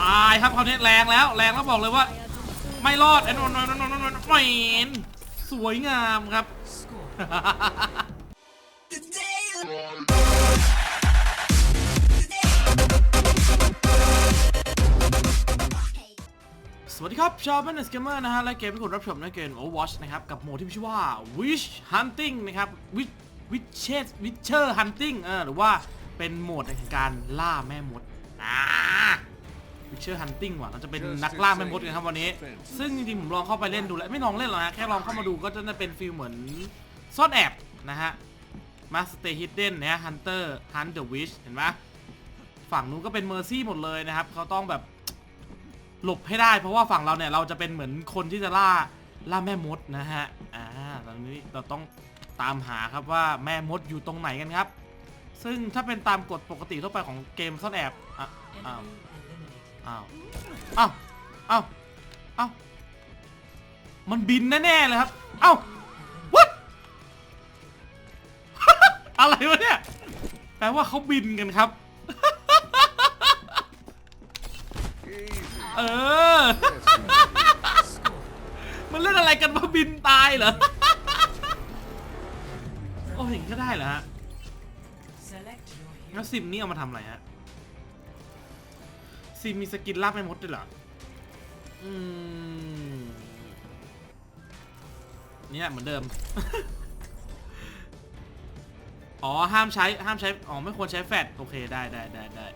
ตายครับคราวนี้แรงแล้ว แรงแล้วบอกเลยว่า ไม่รอดแอนนอนนอนนอนนอนไม่สวยงามครับ สวัสดีครับ ชาวแมนเนสเกมเมอร์นะฮะ และเกมที่คุณรับชมในเกม Overwatch นะครับ กับโหมดที่ชื่อว่า Wish Hunting นะครับ Wish Witches Witcher Hunting เออหรือว่าเป็นโหมดในการล่าแม่มดอ่า Witcher Hunting ว่ะเราจะเป็นนักล่าแม่มดกันครับวันนี้ ซึ่งจริงๆผมลองเข้าไปเล่นดูแล้วไม่ลองเล่นหรอกนะแค่ลองเข้ามาดูก็จะเป็นฟีลเหมือนซ่อนแอบนะฮะ Master Stay Hidden นะฮะ Hunter Hunt the Witch เห็นไหมฝั่งนู้นก็เป็นเมอร์ซี่หมดเลยนะครับเขาต้องแบบหลบให้ได้ เพราะว่าฝั่งเราเนี่ยเราจะเป็นเหมือนคนที่จะล่าล่าแม่มดนะฮะอ่าตอนนี้เราต้องตามหาครับว่าแม่มดอยู่ตรงไหนกันครับ ซึ่งถ้าเป็นตามกฎปกติทั่วไปของเกมซ่อนแอบอะอ้าว อ้าว อ้าว อ้าว อ้าว มันบินแน่ๆเลยครับเอ้า what อะไรวะเนี่ย แปลว่าเขาบินกันครับ เออ มันเล่นอะไรกันว่าบินตายเหรอ โอ้เห็นก็ได้เหรอฮะแล้วซิมนี่เอามาทำอะไรฮะ ซิมมีสกินลาบไม่มดด้วยเหรอ อืม เนี่ยเหมือนเดิม อ๋อ ห้ามใช้ ห้ามใช้ อ๋อ ไม่ควรใช้แฟดโอเค ได้ได้ได้ได้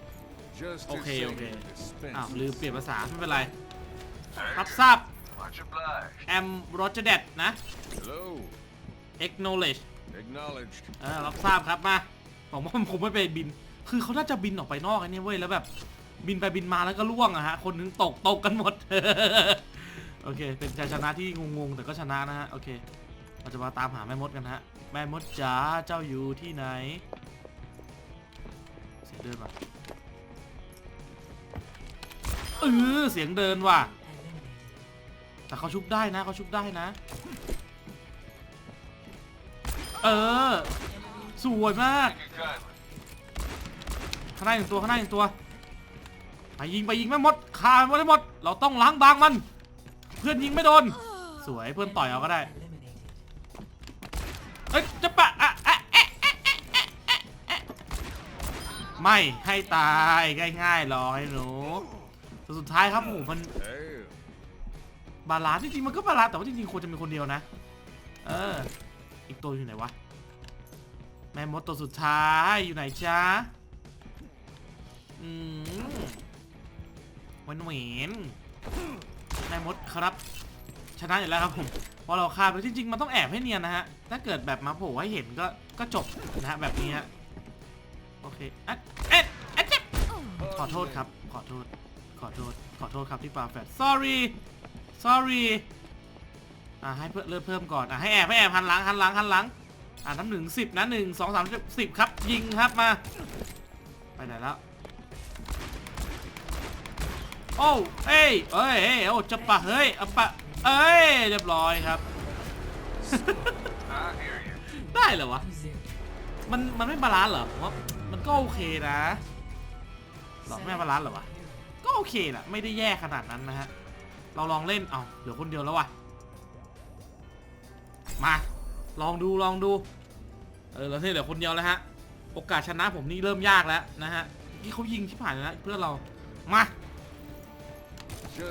Okay, Okay, okay. okay. อ้าว ลืมเปลี่ยนภาษา ไม่เป็นไร รับทราบ Much obliged. am Roger that นะ Hello. acknowledge Acknowledged. เออรับทราบครับมาผมว่าผมไม่ไปบิน คือเขาน่าจะบินออกไปนอกไอ้นี่เว้ย แล้วแบบ บินไปบินมาแล้วก็ล่วงอะฮะ คนนึงตกตกกันหมด โอเค เป็นชัยชนะที่งงๆแต่ก็ชนะนะฮะ โอเค เราจะมาตามหาแม่มดกันฮะ แม่มดจ๋า เจ้าอยู่ที่ไหน เสียงเดินว่ะเออเสียงเดินว่ะ แต่เขาชุบได้นะเขาชุบได้นะ เออ สวยมาก ข้างหน้าหนึ่งตัวข้างหน้าหนึ่งตัว ไปยิงไปยิงไม่หมดฆ่ามันไม่หมด เราต้องล้างบางมัน เพื่อนยิงไม่โดน สวยเพื่อนต่อยเอาก็ได้เอ้ยจะปะอะอะอะอะอะอะแอะแอะไม่ให้ตายง่ายๆหรอกไอ้หนูแต่สุดท้ายครับโอ้โหมันบาลานซ์จริงๆมันก็บาลานซ์แต่ว่าจริงๆควรจะมีคนเดียวนะ เออ อีกตัวอยู่ไหนวะแม่มดตัวสุดท้ายอยู่ไหนจ๊ะอืม วันเหวนแม่มดครับ ชนะอยู่แล้วครับผมพราะเราฆ่าไปจริง ๆ มันต้องแอบให้เนียนนะฮะ ถ้าเกิดแบบมาโผล่ให้เห็นก็ก็จบนะฮะแบบนี้ฮะโอเคอะเอ๊ะเอ๊ะเจ็บขอโทษครับ ขอโทษ ขอโทษ ขอโทษครับที่ปาแฟด sorry sorry อะให้เพิ่มเริ่มเพิ่มก่อน อะให้แอบให้แอบหันหลังหันหลังหันหลัง อะน้ำหนึ่งสิบนะหนึ่งสองสามสิบครับยิงครับมา ไปไหนแล้ว โอ้เอ้ยเอ้ยเอ้ยโอ้จะปะเฮ้ยเอาปะเอ้ยเรียบร้อยครับ ได้เหรอวะ มันมันไม่บาลานซ์เหรอผมว่ามันก็โอเคนะหรอไม่บาลานซ์เหรอวะ ก็โอเคแหละไม่ได้แย่ขนาดนั้นนะฮะ เราลองเล่น เอาเหลือคนเดียวแล้ววะมา ลองดูลองดู เออเราที่เหลือคนเดียวแล้วฮะ โอกาสชนะผมนี่เริ่มยากแล้วนะฮะที่เขายิงที่ผ่านแล้วเพื่อนเรา มา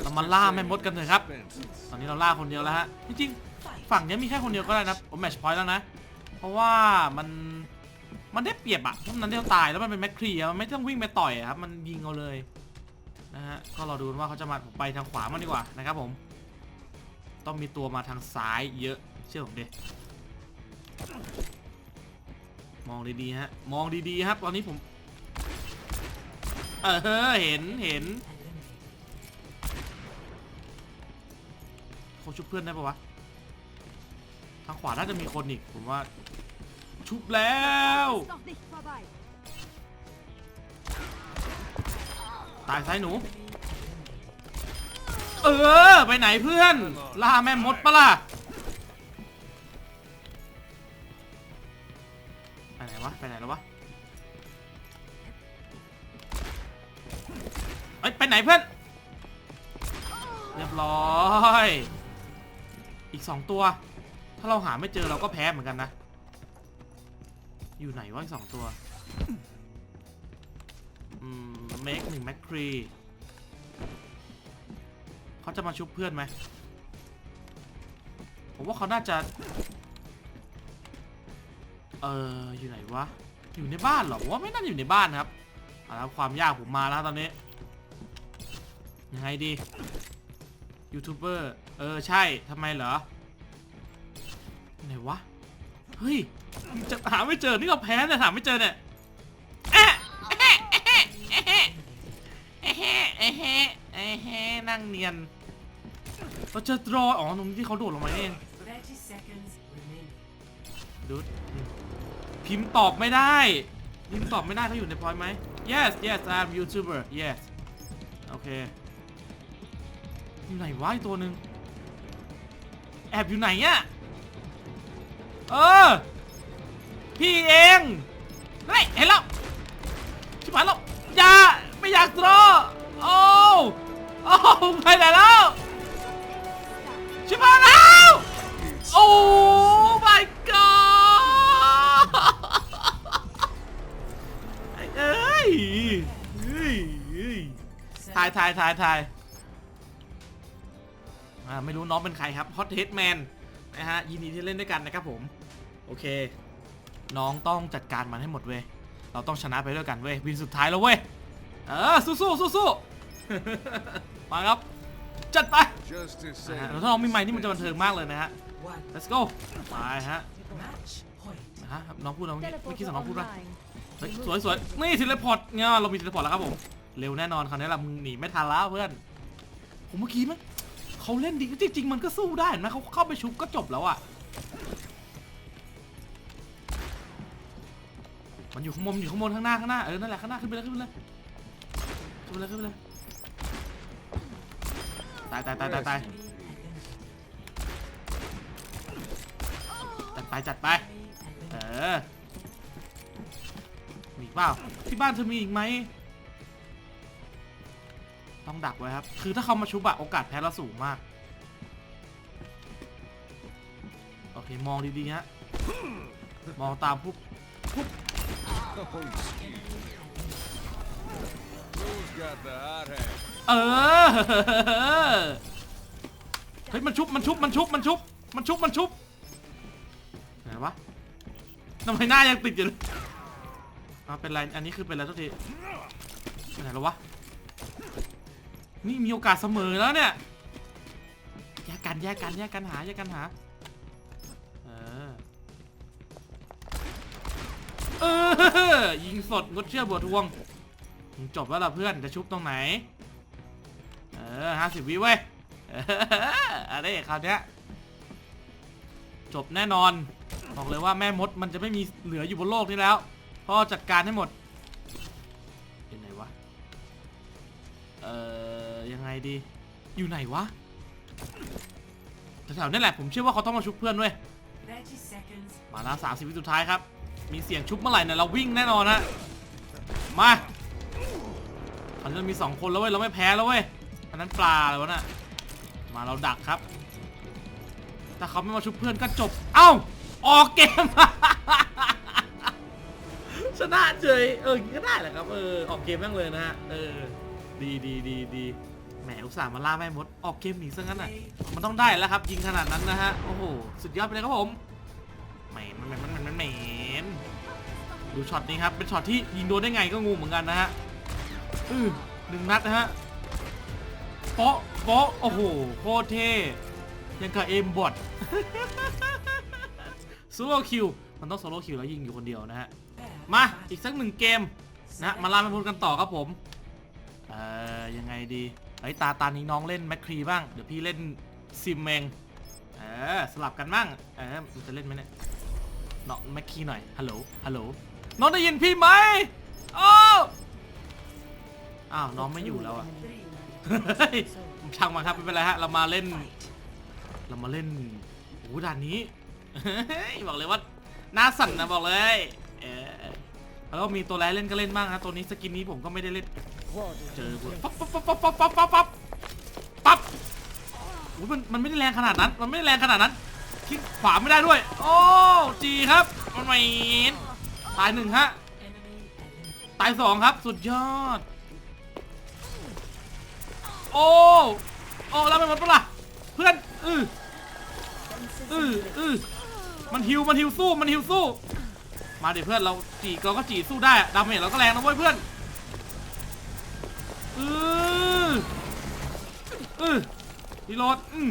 เรามาล่าแม่มดกันเถอะครับ suspense. ตอนนี้เราล่าคนเดียวแล้วฮะ จริงๆฝั่งเนี้ยมีแค่คนเดียวก็ได้นะผมแมชพอยต์แล้วนะ เพราะว่ามันมันได้เปรียบอะเพราะมันเดียวตายแล้วมันเป็นแมคครีอะมันไม่ต้องวิ่งไปต่อยอะครับ มันยิงเอาเลยนะฮะ ก็เราดูว่าเขาจะมาผมไปทางขวามันดีกว่านะครับผม ต้องมีตัวมาทางซ้ายเยอะเชื่อผมดิมองดีๆฮะ มองดีๆครับ ตอนนี้ผม เออ เห็น เห็น เขาชุบเพื่อนได้ปะวะ ทางขวาน่าจะมีคนอีก ผมว่า ชุบแล้ว ตายซ้ายหนู เออ ไปไหนเพื่อน ล่าแม่มดปะล่ะ ไปไหนวะ ไปไหนแล้ววะเอ้ยไปไหนเพื่อน เรียบร้อย อีกสองตัว ถ้าเราหาไม่เจอเราก็แพ้เหมือนกันนะ อยู่ไหนวะอีกสองตัว อืมเมกหนึ่งแมคครีเขาจะมาชุบเพื่อนไหมผมว่าเขาน่าจะ เอออยู่ไหนวะ อยู่ในบ้านเหรอผมว่าไม่น่าอยู่ในบ้านครับเอาละครับความยากผมมาแล้วตอนนี้ ยังไงดียูทูบเบอร์ เออใช่ทำไมเหรอไหนวะเฮ้ยจะหาไม่เจอนี่ก็แพ้เนี่ยหาไม่เจอเนี่ยนั่งเนียนเราจะรออ๋อตรงที่เขาโดดลงมาเองดูพิมพ์ตอบไม่ได้ พิมพ์ตอบไม่ได้เขาอยู่ในพอยไหม yes yes I'm YouTuber yes โอเคอยู่ไหนวะตัวหนึ่ง อบอยู่ไหนอะเออ พี่เองเฮ้ยเห็นแล้ว ชิบหายแล้วอย่าไม่อยากรอโอ้โอ้ไปไหนแล้วชิบหายแล้วโอ้ my god เอ้ยเฮ้ยถ่ายถ่ายถ่ายถ่าย อ่าไม่รู้น้องเป็นใครครับ Hot Head Man นะฮะยินดีที่เล่นด้วยกันนะครับผมโอเค น้องต้องจัดการมันให้หมดเว้ยเราต้องชนะไปด้วยกันเว้ยวินสุดท้ายแล้วเว้ยเออสู้สู้สู้สู้ๆมาครับจัดไป Justice นะฮะ says. แล้วถ้าน้องมีไมค์นี่มันจะบันเทิงมากเลยนะฮะ One. let's go ไปฮะ Match point. นะฮะน้องพูดนะเมื่อกี้เมื่อกี้สองน้องพูดว่า online. เฮ้ยสวยสวยนี่เทเลพอร์ตเนี่ยเรามีเทเลพอร์ตแล้วครับผมเร็วแน่นอนคราวนี้ละมึงหนีไม่ทันแล้วเพื่อนผมเมื่อกี้มั้ย เขาเล่นดีจริงๆมันก็สู้ได้เห็นไหมเขาเข้าไปชุบก็จบแล้วอะมันอยู่ข้างบนอยู่ข้างบนข้างหน้าข้างหน้าเออนั่นแหละข้างหน้าขึ้นไปเลยขึ้นไปเลยขึ้นไปเลยขึ้นไปเลยตายตายตายตายตายจัดไปจัดไปเออมีเปล่าที่บ้านเธอมีอีกไหม ต้องดักไว้ครับ คือถ้าเขามาชุบอะโอกาสแพ้เราสูงมาก โอเค มองดีๆฮะ มองตามปุ๊บ Oh, excuse me. Who's got the hot hat? เออ เฮ้ย มันชุบ มันชุบ มันชุบ มันชุบ มันชุบ มันชุบ ไหนวะทำไมหน้ายังติดอยู่เลยอ่าเป็นไร อันนี้คือเป็นอะไรทุกทีไปไหนแล้ววะ นี่มีโอกาสเสมอแล้วเนี่ยแยกกันแยกกันแยกกันหาแยกกันหาเออเออยิงสดงดเชื่อบัวทวง จบแล้วล่ะเพื่อนจะชุบตรงไหน เออห้าสิบวิเว้ยอะไรคราวเนี้ยจบแน่นอน บอกเลยว่าแม่มดมันจะไม่มีเหลืออยู่บนโลกนี้แล้วพ่อจัดการให้หมดเป็นไหนวะ เออ ยังไงดี อยู่ไหนวะแถวๆนี่แหละผมเชื่อว่าเขาต้องมาชุบเพื่อนเว้ย30 seconds. มาแล้วสามสิบวิสุดท้ายครับ มีเสียงชุบเมื่อไหร่เนี่ยเราวิ่งแน่นอนฮะมาเขาจะมีสองคนแล้วเว้ยเราไม่แพ้แล้วเว้ยอันนั้นปลาอะไรวะน่ะมาเราดักครับถ้าเขาไม่มาชุบเพื่อนก็จบ เอ้า ออกเกม ชนะเฉย เอออย่างนี้ก็ได้แหละครับ เออ ออกเกมแม่งเลยนะฮะ เออ ดีดีดีดีแหมอุตส่าห์มาล่าแม่มดออกเกมหนีซะงั้นอะมันต้องได้แล้วครับ ยิงขนาดนั้นนะฮะโอ้โหสุดยอดไปเลยครับผมแหมนแหมนแหมนแหมนแหมดูช็อตนี้ครับเป็นช็อตที่ยิงโดนได้ไงก็งงเหมือนกันนะฮะอือหนึ่งนัดนะฮะโป๊ะโป๊ะโอ้โหโคตรเท่ยังกับเอมบอทโซโลคิวมันต้องโซโลคิวแล้วยิงอยู่คนเดียวนะฮะมาอีกสักหนึ่งเกมนะมาล่าไปพูดกันต่อครับผมเอ่อยังไงดี ไอ้ตาตานี้น้องเล่นแมคครีบ้าง เดี๋ยวพี่เล่นซิมเองเออสลับกันบ้างเออมันจะเล่นไหมเนี่ยน้องแมคคีหน่อยฮัลโหลฮัลโหลน้องได้ยินพี่ไหมอ้าวอ้าวน้องไม่อยู่แล้วอะช่างมาครับไม่เป็นไรฮะเรามาเล่น เรามาเล่นโอ้ด่านนี้บอกเลยว่าน้าสั่นนะบอกเลยเออ แล้วก็มีตัวแรกเล่นก็เล่นบ้างฮะตัวนี้สกินนี้ผมก็ไม่ได้เล่นเจอกูปั๊บปั๊บปั๊บปั๊บปั๊บปั๊บปั๊บปั๊บยมันมันไม่ได้แรงขนาดนั้น มันไม่ได้แรงขนาดนั้นคลิกขวาไม่ได้ด้วย โอ้จีครับมันไม่ตายหนึ่งฮะ Enemy eliminated. ตายสองครับสุดยอด โอ้โอ้แล้วมันหมดปะล่ะเพื่อนอืออืออือมันฮิวมันฮิวสู้มันฮิวสู้ มาดิเพื่อนเราจีเราก็จีสู้ได้ดาเมจเราก็แรงนะเว้ยเพื่อนอืออือรีโหลดอือ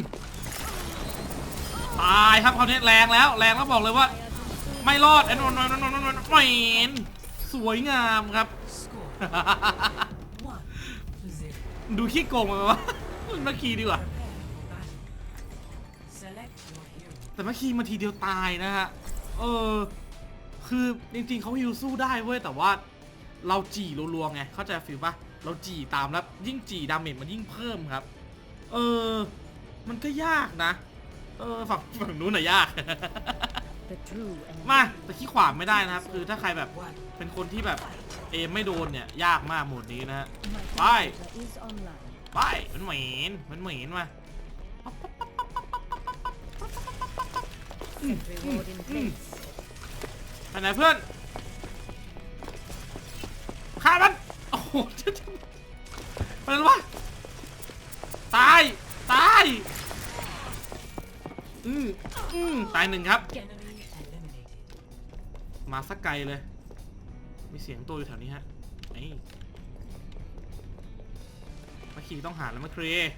ตายครับคราวนี้แรงแล้วแรงแล้วบอกเลยว่า ไม่รอดแอนนอนนอนนอนนอนไม่นสวยงามครับ ดูขี้โกงมันวะมาคีดีกว่าแต่มาคีมาทีเดียวตายนะฮะเออ คือจริงๆเขาฮิวสู้ได้เว้ยแต่ว่าเราจีรัวๆไงเข้าใจฟิลปะเราจีตามแล้วยิ่งจีดาเมจมันยิ่งเพิ่มครับ เออ มันก็ยากนะ เออฝั่งฝั่งนู้นน่ะยาก มาแต่ขี้ขวางไม่ได้นะครับ คือถ้าใครแบบเป็นคนที่แบบเอมไม่โดนเนี่ย ยากมากโหมดนี้นะฮะ My Bye. computer is online. ไปมันเหม็นมันเหม็นมา ไปไหนเพื่อนฆ่ามัน โอ้โหไปแล้ววะ ตาย ตาย อืมอืมตายหนึ่งครับ มาสักไกลเลย มีเสียงตัวอยู่แถวนี้ฮะไอ้มาขี่ต้องหาแล้วมาเคลียร์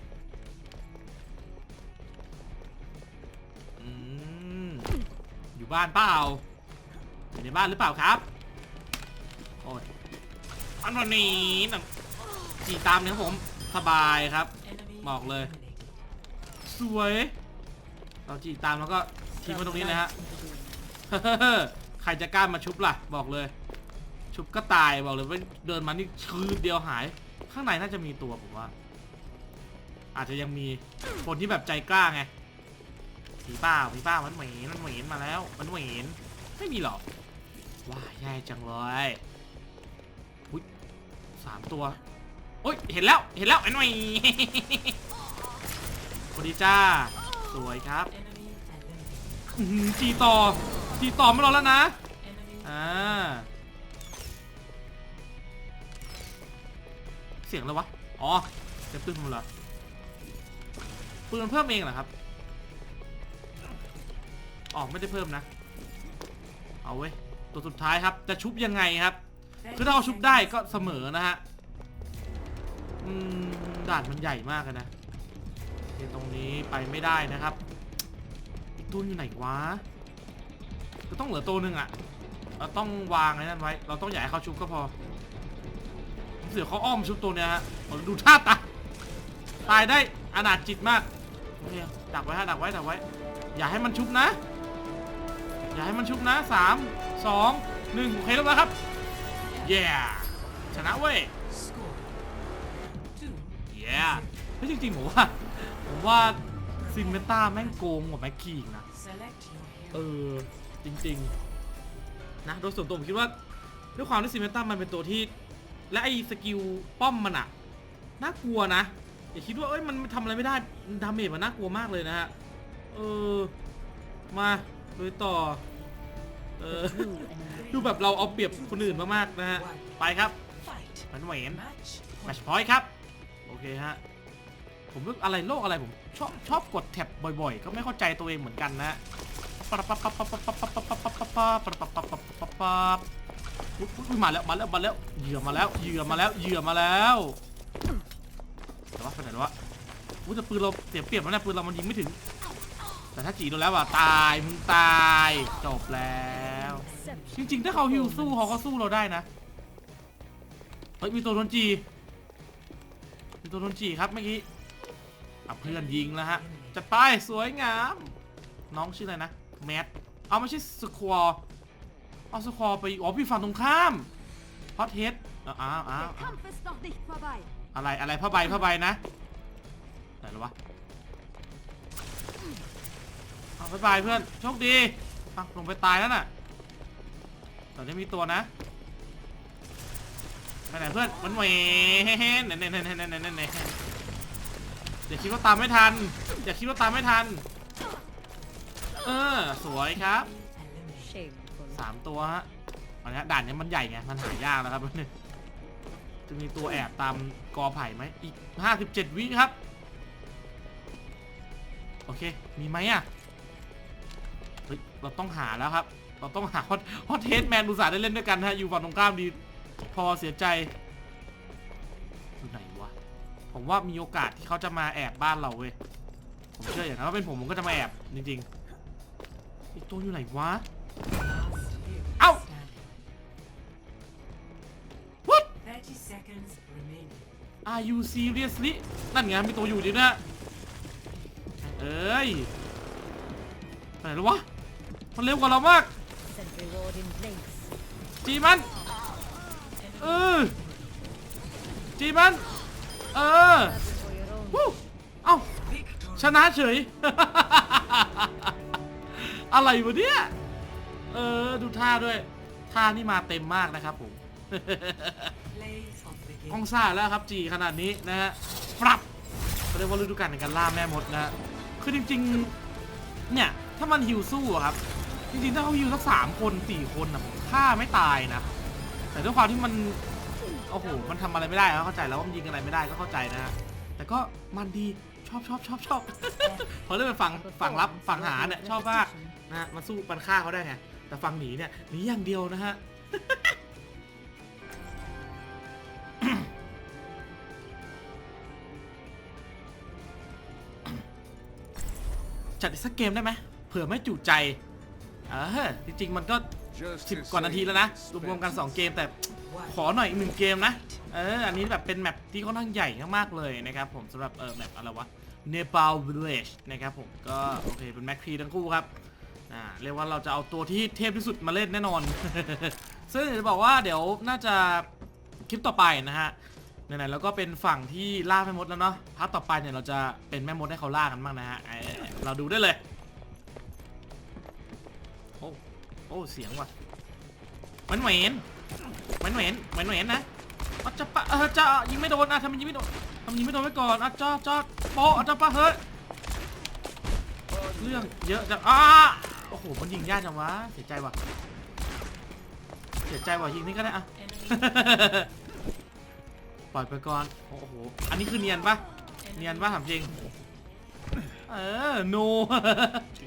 อืมอยู่บ้านเปล่า อยู่ในบ้านหรือเปล่าครับ โอ้ยอันวันนี้นะขี่ตามเนี่ยครับผม สบายครับ Enemy Mọc lên. eliminated. สวย เราจีตามแล้วก็ทิ้งไว้ตรงนี้เลยฮะ Into ใครจะกล้ามาชุบล่ะ บอกเลย ชุบก็ตายบอกเลยว่าเดินมานี่ชืดเดียวหาย ข้างในน่าจะมีตัวผมว่า อาจจะยังมีคนที่แบบใจกล้าไงผีป้าผีป้ามันเหม็นมันเหม็นมาแล้ว มันเหม็นไม่มีหรอก ว้ายแย่จังเลยอุ้ยสามตัวโอ้ยเห็นแล้วเห็นแล้วไอ้หน่อยสวัสดีจ้า สวยครับจีต่อจีต่อไม่รอแล้วนะอ่าเสียงอะไรวะ อ๋อเจะปืนผมเหรอปืนเพิ่มเองเหรอครับอ๋อไม่ได้เพิ่มนะ เอาเว้ย ตัวสุดท้ายครับ จะชุบยังไงครับ คือถ้าเอาชุบได้ก็เสมอนะฮะอืมด่านมันใหญ่มากเลยนะโอเคตรงนี้ไปไม่ได้นะครับ อีกตัวอยู่ไหนวะก็ต้องเหลือตัวหนึ่งอะเราต้องวางไอ้นั่นไว้ เราต้องอย่าให้เขาชุบก็พอ เสือเขาอ้อมชุบตัวเนี้ยฮะเอาดูท่าตายตายได้อนาจจิตมากโอเคดักไว้ฮะดักไว้ดักไว้ อย่าให้มันชุบนะ อย่าให้มันชุบนะสามสองหนึ่งโอเคแล้วนะครับเย้ชนะเว้ยเย้เฮ้ยจริงๆผมว่าผมว่าซินเมตาแม่งโกงกว่าแม็กกี้อีกนะเออจริงๆนะโดยส่วนตัวผมคิดว่าด้วยความที่ซินเมตามันเป็นตัวที่ และไอ้สกิลป้อมมันอะน่ากลัวนะอย่าคิดว่าเอ้ยมันทำอะไรไม่ได้ดาเมจมันน่ากลัวมากเลยนะฮะเออมาโดยต่อ ดูแบบเราเอาเปรียบคนอื่นมากๆนะฮะ ไปครับมันเหวนแมชพอยต์ครับ โอเคฮะ ผมรู้อะไรโลกอะไรผมชอบชอบกดแท็บบ่อยๆ ก็ไม่เข้าใจตัวเองเหมือนกันนะมาแล้วมาแล้วมาแล้วเหยื่อมาแล้วเหยื่อมาแล้วเหยื่อมาแล้วแต่ว่าไปไหนแล้ววะอุ้ยแต่ปืนเราเสียเปรียบแล้วนะปืนเรามันยิงไม่ถึง แต่ถ้าจีโดนแล้วอะตายมึงตายจบแล้ว จริงๆ ถ้าเขาฮิวสู้เขาก็สู้เราได้นะเฮ้ยมีตัวโดนจีมีตัวโดนจีครับเมื่อกี้อะเพื่อนยิงแล้วฮะจัดไปสวยงาม น้องชื่ออะไรนะแมทเอาไม่ใช่สควอเอาสควอไปอ๋อพี่ฝั่งตรงข้ามพอดเฮดอ้าวอ้าวอะไรอะไรผ้าใบผ้าใบนะไหนแล้ววะ บ๊ายบายเพื่อนโชคดีอะลงไปตายแล้วน่ะตอนนี้มีตัวนะไปไหนเพื่อนมันเหวนเน่เน่เน่เน่เน่เน่เน่อย่าคิดว่าตามไม่ทัน อย่าคิดว่าตามไม่ทัน เออ สวยครับสามตัวฮะอันนี้ด่านนี้มันใหญ่ไง มันหายากแล้วครับเนี่ยจะมีตัวแอบตามกอไผ่ไหมอีก57วิครับ โอเค มีไหมอะ เฮ้ยเราต้องหาแล้วครับ เราต้องหาฮอตฮอตเทสแมนอุตส่าห์ได้เล่นด้วยกันฮะอยู่ฝั่งตรงข้ามดี พอเสียใจอยู่ไหนวะผมว่ามีโอกาสที่เขาจะมาแอบบ้านเราเว้ยผมเชื่ออย่างนั้นว่าเป็นผมผมก็จะมาแอบจริงๆอีกตัวอยู่ไหนวะ Last hero Ow! standing. What 30 seconds remaining. Are you seriously นั่นไงมีตัวอยู่จรินะเอ้ยไปไหนแล้ววะ มันเร็วกว่าเรามากจีมันเออจีมันเออวู้เอ้าชนะเฉย อะไรวะเนี่ยเออดูท่าด้วย ท่านี่มาเต็มมากนะครับผม Play of the กองซ่าแล้วครับจีขนาดนี้นะฮะปรับเรียกว่าฤดูกาลในการล่าแม่มดนะฮะคือจริงๆเนี่ยถ้ามันฮิวสู้อะครับ จริงๆถ้าเขาฮิวสักสามคนสี่คนนะผมฆ่าไม่ตายนะ แต่ด้วยความที่มันโอ้โหมันทำอะไรไม่ได้แล้วเข้าใจแล้วว่ามันยิงอะไรไม่ได้ก็เข้าใจนะฮะแต่ก็มันดีชอบชอบชอบชอบพอเริ่มเป็นฝั่งฝั่งรับฝั่งหาเนี่ยชอบมากนะฮะมาสู้ปันฆ่าเขาได้ไงแต่ฝั่งหนีเนี่ยหนีอย่างเดียวนะฮะจัดอีกสักเกมได้ไหมเผื่อไม่จุใจ ออจริงๆมันก็ Justice 10 กว่านาทีแล้วนะ รวมๆกัน 2 เกมแต่ขอหน่อยอีกหนึ่งเกมนะ เออ อันนี้แบบเป็นแมปที่ค่อนข้างใหญ่มากๆเลยนะครับผมสำหรับเออแมปอะไรวะ Nepal Village นะครับผมก็โอเคเป็นแมคครีทั้งคู่ครับอ่าเรียกว่าเราจะเอาตัวที่เทพที่สุดมาเล่นแน่นอน ซึ่งจะบอกว่าเดี๋ยวน่าจะคลิปต่อไปนะฮะไหนๆแล้วก็เป็นฝั่งที่ล่าแม่มดแล้วเนาะพาร์ทต่อไปเนี่ยเราจะเป็นแม่มดให้เขาล่ากันบ้างนะฮะเออเราดูได้เลย โอ้เสียงว่ะเหมันเหม็นเหมันเหม็นเหมันเหม็นนะอาจะปะเออจะยิงไม่โดนนะทำไมยิงไม่โดนทำไมยิงไม่โดนไว้ก่อนอะจอจอโปอะจะปะเฮ้ยเรื่องเยอะจังอ้าโอ้โหมันยิงยากจังวะเสียใจว่ะเสียใจว่ะยิงนี่ก็ได้อะปล่อยไปก่อนโอ้โหอันนี้คือเนียนปะเนียนปะถามจริงเออโน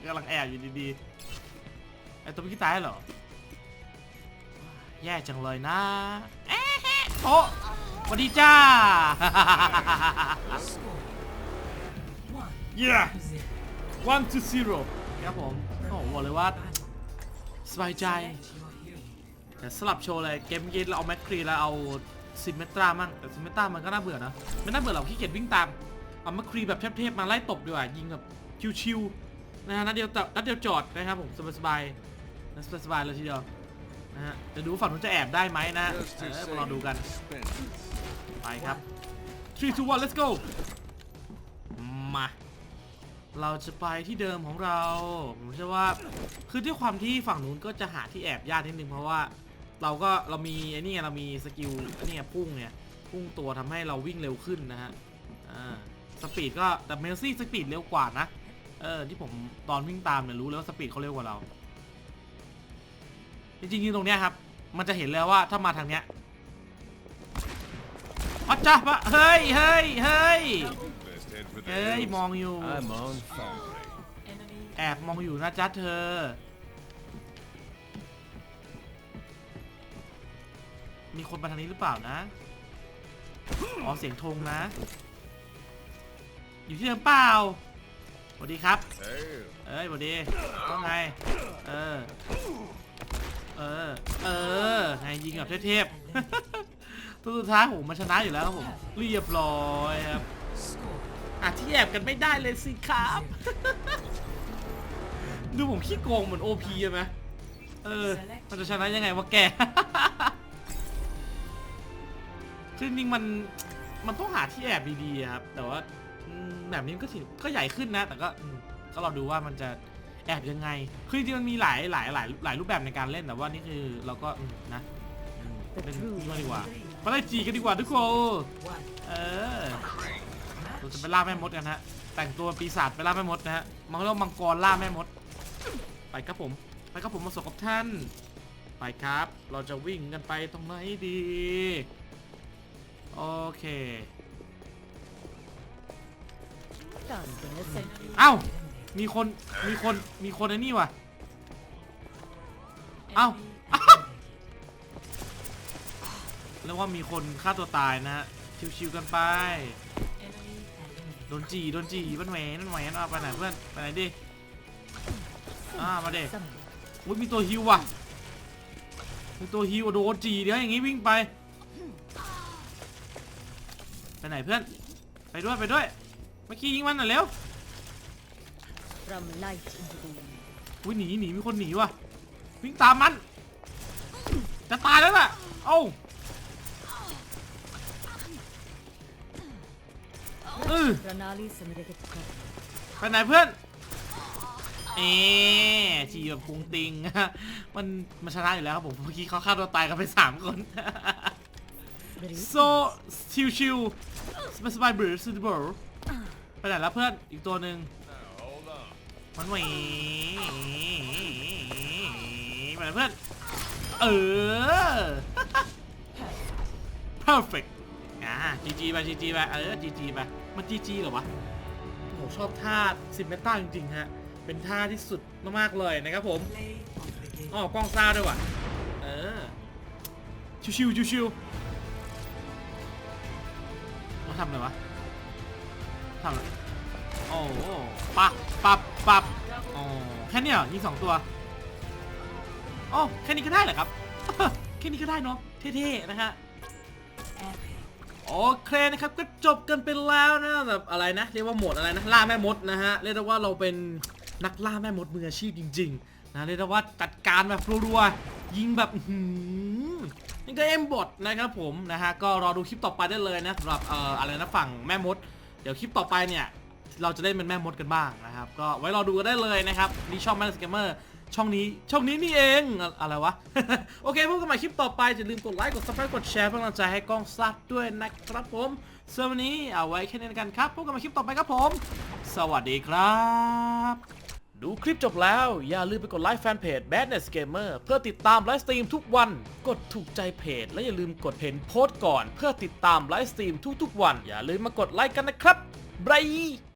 กำลังแอบอยู่ดีๆ ตัวพี่ตายเหรอ แย่จังเลยนะเอ๊ะโอ้สวัสดีจ้า One. เย้ Zero. one to zero ครับผม โอ้โหบอกเลยว่า สบายใจ Select your hero. แต่สลับโชว์เลยเกมเมื่อกี้เราเอาแมคครีแล้วเอาซิมเมตรามั่งแต่ซิมเมตรามันก็น่าเบื่อนะไม่น่าเบื่อหรอกขี้เกียจวิ่งตามเอาแมคครีแบบเทพๆมาไล่ตบดีกว่ายิงแบบชิวๆนะฮะนัดเดียวจอดนัดเดียวจอดนะครับผมสบายๆนะ สบายๆเลยทีเดียวนะฮะจะดูว่าฝั่งนู้นจะแอบได้ไหมนะเอ Justice อมาลองดูกัน suspense. ไปครับ3 2 1 let's go มา เราจะไปที่เดิมของเรา ผมเชื่อว่า คือด้วยความที่ฝั่งนู้นก็จะหาที่แอบยากนิดนึงเพราะว่า เราก็เรามีไอ้นี่ไงเรามีสกิลไอ้นี่ไงพุ่งเนี่ยพุ่งตัวทำให้เราวิ่งเร็วขึ้นนะฮะ อ่า สปีดก็แต่เมลซี่สปีดเร็วกว่านะ เออที่ผมตอนวิ่งตามเนี่ยรู้แล้วว่าสปีดเขาเร็วกว่าเรา จริงๆตรงเนี้ยครับ มันจะเห็นแล้วว่าถ้ามาทางเนี้ยอ๋อจ้าปะเฮ้ยเฮ้ยเฮ้ยเฮ้ยมองอยู่ I'm on fire. แอบมองอยู่นะจ๊ะเธอ มีคนมาทางนี้หรือเปล่านะ อ๋อเสียงธงนะ อยู่ที่เดิมเปล่าสวัสดีครับ Hey, เอ้ยสวัสดีว่าไง เออ เออ เออไงยิงแบบเทพๆตัวสุดท้ายผมมันชนะอยู่แล้วครับผม เรียบร้อยครับอะที่แอบกันไม่ได้เลยสิครับ ดูผมขี้โกงเหมือนโอพีไหมเออ มันจะชนะยังไงวะแก คือจริงมัน มันต้องหาที่แอบดีๆครับ แต่ว่าแบบนี้ก็ถือก็ใหญ่ขึ้นนะ แต่ก็ก็เราดูว่ามันจะ แอบยังไง คือจริงๆมันมีหลายหลายหลายหลายรูปแบบในการเล่นแต่ว่านี่คือเราก็อืมนะอืมเป็นนี่มาดีกว่ามาไล่จีกันดีกว่าทุกคน One. เออ Match จะไปล่าแม่มดกันฮะ แต่งตัวเป็นปีศาจไปล่าแม่มดนะฮะมันเรียกว่ามังกรล่าแม่มด ไปครับผม ไปครับผมมาสบกับท่าน ไปครับ เราจะวิ่งกันไปตรงไหนดี โอเค Casting a sentry. เอ้า มีคน มีคน มีคนไอ้นี่ว่ะ เอ้าเรียกว่ามีคนฆ่าตัวตายนะฮะ ชิวๆกันไป Enemy eliminated. โดนจีโดนจีมันแหวนมันแหวนเอาไปไหนเพื่อน ไปไหนดิ อ่า มาเด็ Some อุ้ยมีตัวฮิวว่ะ มีตัวฮิวโดนจีเดี๋ยวอย่างงี้วิ่งไป ไปไหนเพื่อน ไปด้วยไปด้วยเมื่อกี้ยิงมันหน่อยเร็ว อุ้ยหนีหนีมีคนหนีว่ะวิ่งตามมัน จะตายแล้วน่ะเอ้าเออ Pranali Samrigat Kar. ไปไหนเพื่อนเอ๊จีแบบพุงติงมันมันชนะอยู่แล้วครับผมเมื่อกี้เขาฆ่าตัวตายกันไปสามคน Very โซชิวชิวสบายสบายบรูสบรูไปไหนแล้วเพื่อนอีกตัวหนึ่ง Now hold on. มันหวไปไหนเพื่อน เออ perfect อ่า GG ไป GG ไป เออ GG ไป มัน GG เหรอวะโหชอบท่าซิมเมตาจริงๆฮะ เป็นท่าที่สุดมากๆเลยนะครับผมอ๋อกล้องซ่าด้วยว่ะ เออ ชิวๆชิวๆเราทำอะไรวะทำอะไรโอ้ปับปับปับ แค่เนี้ยเหรอยิงสองตัวอ๋อแค่นี้ก็ได้เหรอครับ แค่นี้ก็ได้เนาะเท่ๆนะฮะโอเคนะครับก็จบกันไปแล้วนะแบบอะไรนะเรียกว่าหมดอะไรนะล่าแม่มดนะฮะเรียกได้ว่าเราเป็นนักล่าแม่มดมืออาชีพจริงๆนะเรียกได้ว่าจัดการแบบรัวๆยิงแบบหือนี่ก็เอ็มบทนะครับผมนะฮะก็รอดูคลิปต่อไปได้เลยนะสำหรับเอ่ออะไรนะฝั่งแม่มด เดี๋ยวคลิปต่อไปเนี่ย เราจะได้เป็นแม่มดกันบ้างนะครับ ก็ไว้รอดูกันได้เลยนะครับนี่ช่องแมนสเกมเมอร์ช่องนี้ช่องนี้นี่เองอะไรวะ โอเคพบกันใหม่คลิปต่อไป อย่าลืมกดไลค์กด subscribe กดแชร์เพื่อกำลังใจให้กล้องซัดด้วยนะครับผมส่วนวันนี้เอาไว้แค่นี้กันครับพบกันใหม่คลิปต่อไปครับผม สวัสดีครับ ดูคลิปจบแล้ว อย่าลืมไปกดไลค์แฟนเพจ Badness Gamer เพื่อติดตามไลฟ์สตรีมทุกวันกดถูกใจเพจ และอย่าลืมกดเห็นโพสต์ก่อน เพื่อติดตามไลฟ์สตรีมทุกๆวัน อย่าลืมมากดไลค์กันนะครับบาย